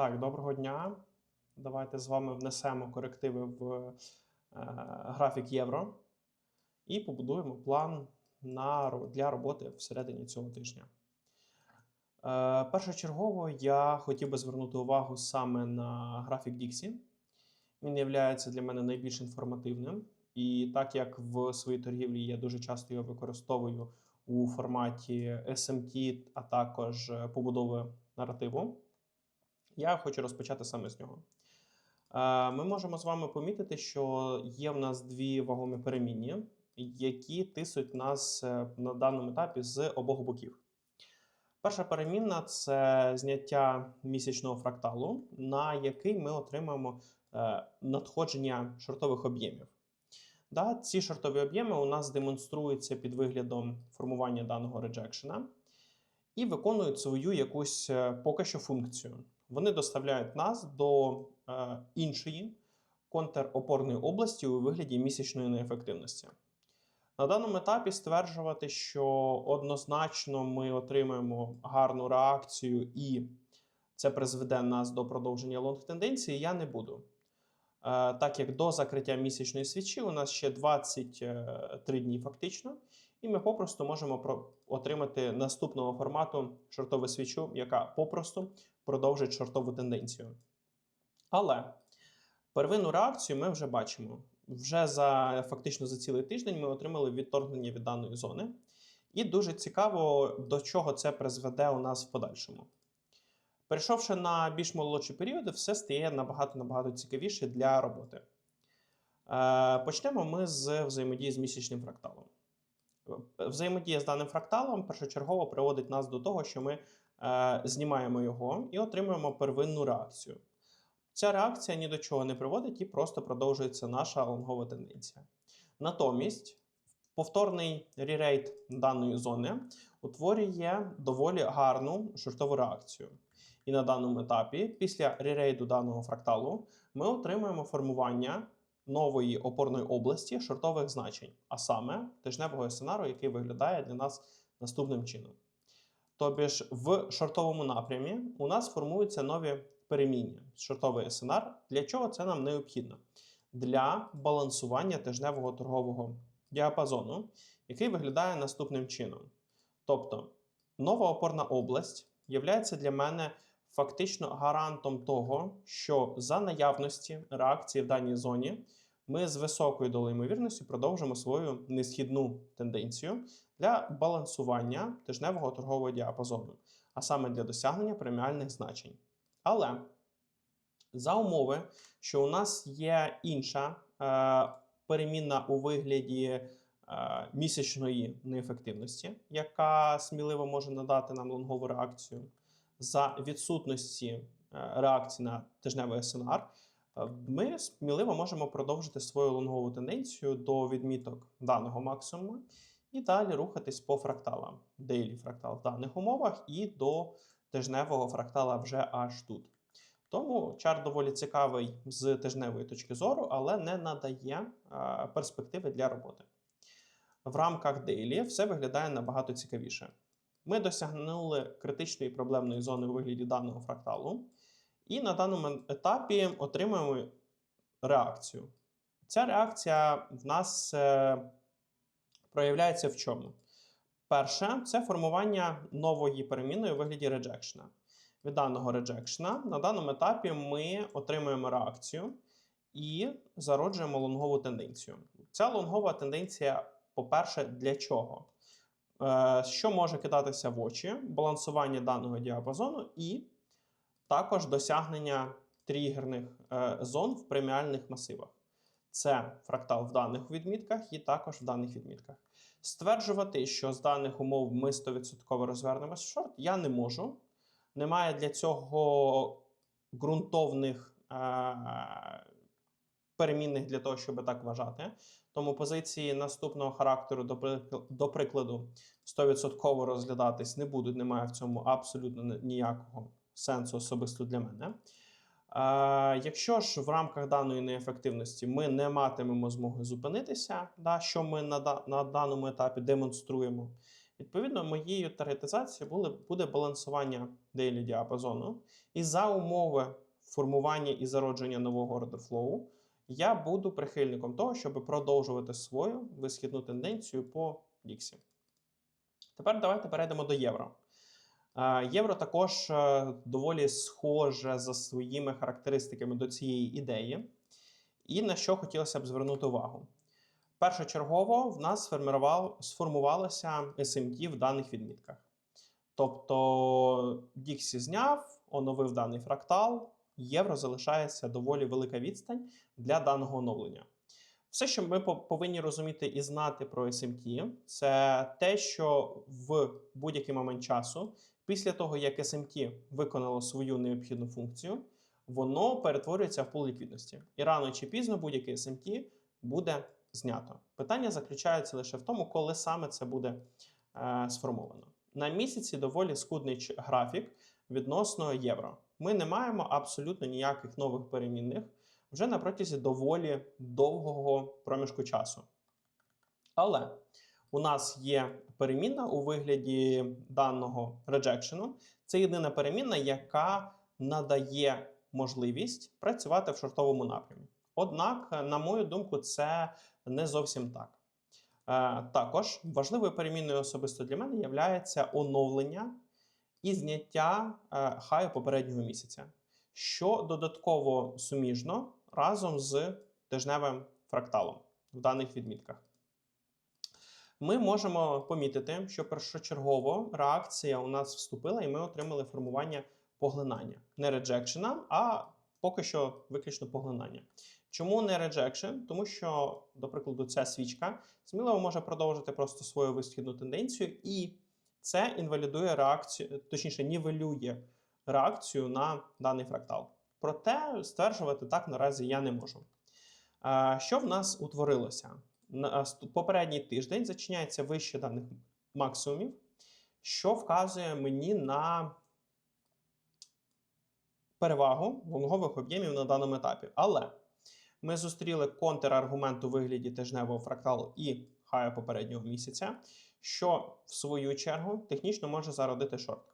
Так, доброго дня. Давайте з вами внесемо корективи в е, графік євро і побудуємо план на, для роботи всередині цього тижня. Е, першочергово я хотів би звернути увагу саме на графік Dixie. Він є для мене найбільш інформативним. І так як в своїй торгівлі я дуже часто його використовую у форматі SMT, а також е, побудови наративу, я хочу розпочати саме з нього. Е, Ми можемо з вами помітити, що є в нас дві вагомі перемінні, які тиснуть нас е, на даному етапі з обох боків. Перша перемінна це зняття місячного фракталу, на який ми отримаємо е, надходження шортових об'ємів. Да, ці шортові об'єми у нас демонструються під виглядом формування даного реджекшена і виконують свою якусь поки що функцію. Вони доставляють нас до е, іншої контропорної області у вигляді місячної неефективності. На даному етапі стверджувати, що однозначно ми отримаємо гарну реакцію і це призведе нас до продовження лонг тенденції, я не буду. Е, Так як до закриття місячної свічі у нас ще 23 дні фактично, і ми попросту можемо отримати наступного формату шортову свічу, яка попросту продовжить шортову тенденцію. Але первинну реакцію ми вже бачимо. Вже за фактично за цілий тиждень ми отримали відторгнення від даної зони. І дуже цікаво, до чого це призведе у нас в подальшому. Перейшовши на більш молодші періоди, все стає набагато набагато цікавіше для роботи. Е, Почнемо ми з взаємодії з місячним фракталом. Е, Взаємодія з даним фракталом першочергово приводить нас до того, що ми знімаємо його і отримуємо первинну реакцію. Ця реакція ні до чого не приводить і просто продовжується наша лонгова тенденція. Натомість, повторний ререйт даної зони утворює доволі гарну шортову реакцію. І на даному етапі, після ререйду даного фракталу, ми отримуємо формування нової опорної області шортових значень, а саме тижневого сценарію, який виглядає для нас наступним чином. Тобі ж в шортовому напрямі у нас формуються нові переміння шортовий сценар. Для чого це нам необхідно? Для балансування тижневого торгового діапазону, який виглядає наступним чином. Тобто, нова опорна область є для мене фактично гарантом того, що за наявності реакції в даній зоні ми з високою долею ймовірності продовжимо свою несхідну тенденцію для балансування тижневого торгового діапазону, а саме для досягнення преміальних значень. Але за умови, що у нас є інша е, перемінна у вигляді е, місячної неефективності, яка сміливо може надати нам лонгову реакцію, за відсутності е, реакції на тижневий СНР, ми сміливо можемо продовжити свою лонгову тенденцію до відміток даного максимуму і далі рухатись по фракталам. Дейлі фрактал в даних умовах і до тижневого фрактала вже аж тут. Тому чарт доволі цікавий з тижневої точки зору, але не надає е, перспективи для роботи. В рамках Daily все виглядає набагато цікавіше. Ми досягнули критичної проблемної зони у вигляді даного фракталу, і на даному етапі отримуємо реакцію. Ця реакція в нас е, проявляється в чому? Перше, це формування нової перемінної у вигляді реджекшена. Від даного реджекшена на даному етапі ми отримуємо реакцію і зароджуємо лонгову тенденцію. Ця лонгова тенденція, по-перше, для чого? Е, Що може кидатися в очі? Балансування даного діапазону і також досягнення тригерних е, зон в преміальних масивах. Це фрактал в даних відмітках і також в даних відмітках. Стверджувати, що з даних умов ми 100% розвернемось в шорт, я не можу. Немає для цього ґрунтовних е- перемінних для того, щоб так вважати. Тому позиції наступного характеру, до, прикладу, 100% розглядатись не будуть. Немає в цьому абсолютно ніякого сенсу особисто для мене. Е, якщо ж в рамках даної неефективності ми не матимемо змоги зупинитися, да, що ми на, на даному етапі демонструємо, Відповідно, моєю таргетизацією буде, балансування дейлі діапазону. І за умови формування і зародження нового ордерфлоу я буду прихильником того, щоб продовжувати свою висхідну тенденцію по Діксі. Тепер давайте перейдемо до євро. Е, Євро також е, доволі схоже за своїми характеристиками до цієї ідеї. І на що хотілося б звернути увагу. Першочергово в нас сформувалося SMT в даних відмітках. Тобто Dixie зняв, оновив даний фрактал, євро залишається доволі велика відстань для даного оновлення. Все, що ми по- повинні розуміти і знати про SMT, це те, що в будь-який момент часу, після того, як SMT виконало свою необхідну функцію, воно перетворюється в пул ліквідності. І рано чи пізно будь-який SMT буде знято. Питання заключається лише в тому, коли саме це буде е, сформовано. На місяці доволі скудний графік відносно євро. Ми не маємо абсолютно ніяких нових перемінних вже на протязі доволі довгого проміжку часу. Але у нас є перемінна у вигляді даного реджекшену. Це єдина перемінна, яка надає можливість працювати в шортовому напрямі. Однак, на мою думку, це не зовсім так. Е, Також важливою перемінною особисто для мене є оновлення і зняття е, хаю попереднього місяця, що додатково суміжно разом з тижневим фракталом в даних відмітках. Ми можемо помітити, що першочергово реакція у нас вступила, і ми отримали формування поглинання. Не реджекшена, а поки що виключно поглинання. Чому не rejection? Тому що, до прикладу, ця свічка сміливо може продовжити просто свою висхідну тенденцію, і це інвалідує реакцію, точніше, нівелює реакцію на даний фрактал. Проте стверджувати так наразі я не можу. Е, Що в нас утворилося? На попередній тиждень зачиняється вище даних максимумів, що вказує мені на перевагу лонгових об'ємів на даному етапі. Але ми зустріли контраргумент у вигляді тижневого фракталу і хая попереднього місяця, що в свою чергу технічно може зародити шорт.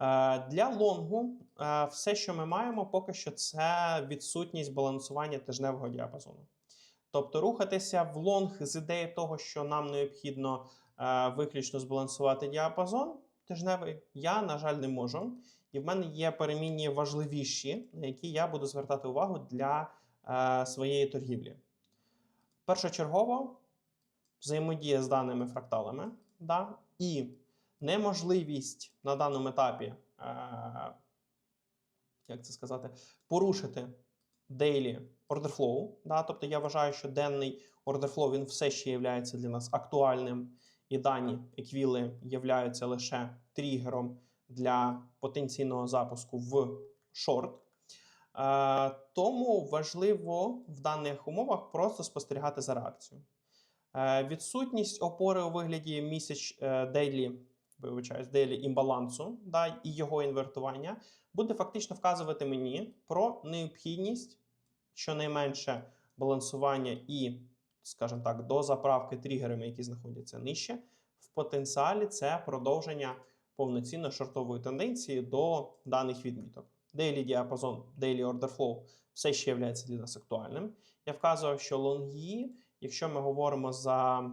Е, Для лонгу е, все, що ми маємо, поки що це відсутність балансування тижневого діапазону. Тобто рухатися в лонг з ідеї того, що нам необхідно е, виключно збалансувати діапазон тижневий, я, на жаль, не можу. І в мене є перемінні важливіші, на які я буду звертати увагу для е, своєї торгівлі. Першочергово взаємодія з даними фракталами, да, і неможливість на даному етапі, е, як це сказати, порушити daily flow. Да, тобто я вважаю, що денний flow він все ще є для нас актуальним, і дані еквіли являються лише тригером для потенційного запуску в шорт. Е, тому важливо в даних умовах просто спостерігати за реакцією. Е, відсутність опори у вигляді місяць е, дейлі, вибачаюсь, дейлі імбалансу да, і його інвертування буде фактично вказувати мені про необхідність щонайменше балансування і, скажімо так, до заправки тригерами, які знаходяться нижче. В потенціалі це продовження повноцінно шортової тенденції до даних відміток. Daily діапазон, daily order flow все ще є для нас актуальним. Я вказував, що лонгі, якщо ми говоримо за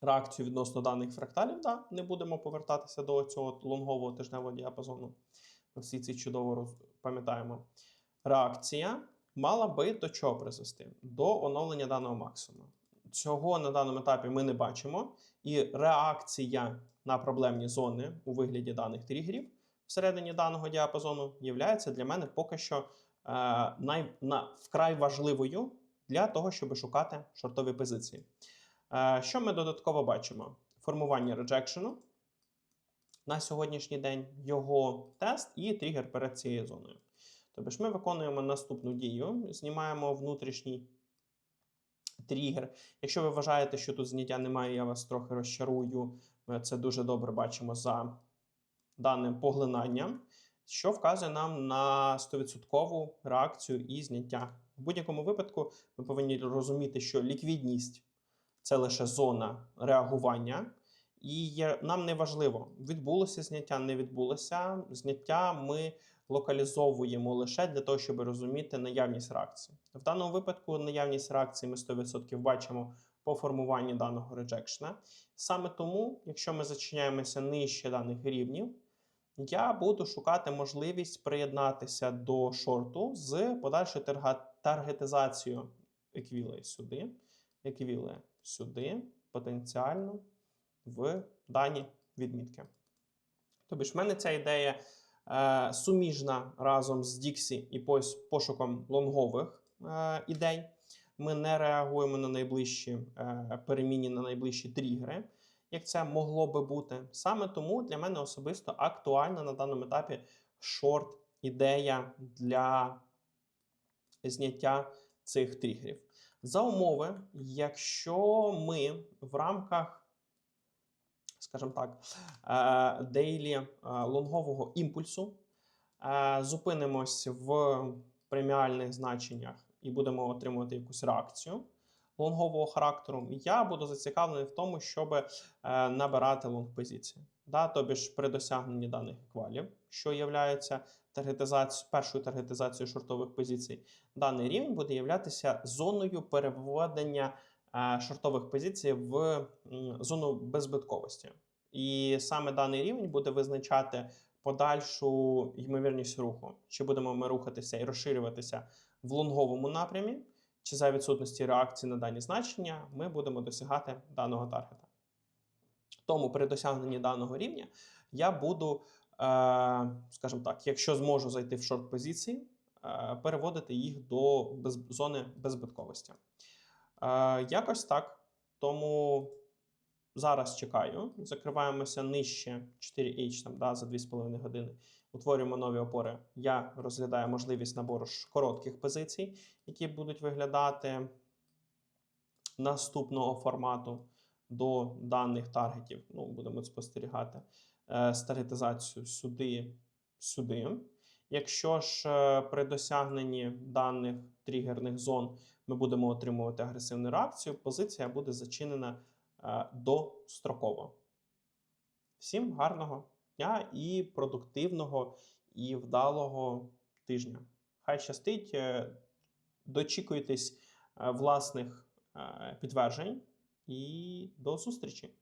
реакцію відносно даних фракталів, да, не будемо повертатися до цього лонгового тижневого діапазону. Ми всі ці чудово пам'ятаємо. Реакція мала би до чого призвести? До оновлення даного максимуму. Цього на даному етапі ми не бачимо, і реакція на проблемні зони у вигляді даних тригерів всередині даного діапазону є для мене поки що е, най, на, вкрай важливою для того, щоб шукати шортові позиції. Е, що ми додатково бачимо? Формування реджекшену на сьогоднішній день, його тест і тригер перед цією зоною. Тобто ж ми виконуємо наступну дію, знімаємо внутрішній тригер. Якщо ви вважаєте, що тут зняття немає, я вас трохи розчарую. Ми це дуже добре бачимо за даним поглинанням, що вказує нам на 100% реакцію і зняття. В будь-якому випадку ми повинні розуміти, що ліквідність це лише зона реагування, І нам не важливо, відбулося зняття, не відбулося. Зняття ми локалізовуємо лише для того, щоб розуміти наявність реакції. В даному випадку наявність реакції ми 100% бачимо по формуванні даного реджекшена. Саме тому, якщо ми зачиняємося нижче даних рівнів, я буду шукати можливість приєднатися до шорту з подальшою таргетизацією еквіли сюди, еквіли сюди, потенціально в дані відмітки. Тобто, в мене ця ідея суміжна разом з Dixie і пошуком лонгових е, ідей. Ми не реагуємо на найближчі е, перемінні, на найближчі тригери, як це могло би бути. Саме тому для мене особисто актуальна на даному етапі шорт ідея для зняття цих тригерів. За умови, якщо ми в рамках, скажімо так, е, дейлі е, лонгового імпульсу е, зупинимось в преміальних значеннях і будемо отримувати якусь реакцію лонгового характеру, я буду зацікавлений в тому, щоб набирати лонг позиції. Да, тобі ж при досягненні даних еквалів, що є першою таргетизацією шортових позицій, даний рівень буде являтися зоною переведення е, шортових позицій в зону беззбитковості. І саме даний рівень буде визначати подальшу ймовірність руху, чи будемо ми рухатися і розширюватися в лонговому напрямі, чи за відсутності реакції на дані значення ми будемо досягати даного таргета. Тому при досягненні даного рівня я буду, е, скажімо так, якщо зможу зайти в шорт позиції, е, переводити їх до зони беззбитковості. Е, якось так. Тому зараз чекаю. Закриваємося нижче 4H там, да, за 2,5 години. Утворюємо нові опори. Я розглядаю можливість набору коротких позицій, які будуть виглядати наступного формату до даних таргетів. Ну, будемо спостерігати е, з сюди, сюди. Якщо ж е, при досягненні даних тригерних зон ми будемо отримувати агресивну реакцію, позиція буде зачинена е, достроково. Всім гарного дня і продуктивного і вдалого тижня. Хай щастить, е, дочікуйтесь власних підтверджень і до зустрічі!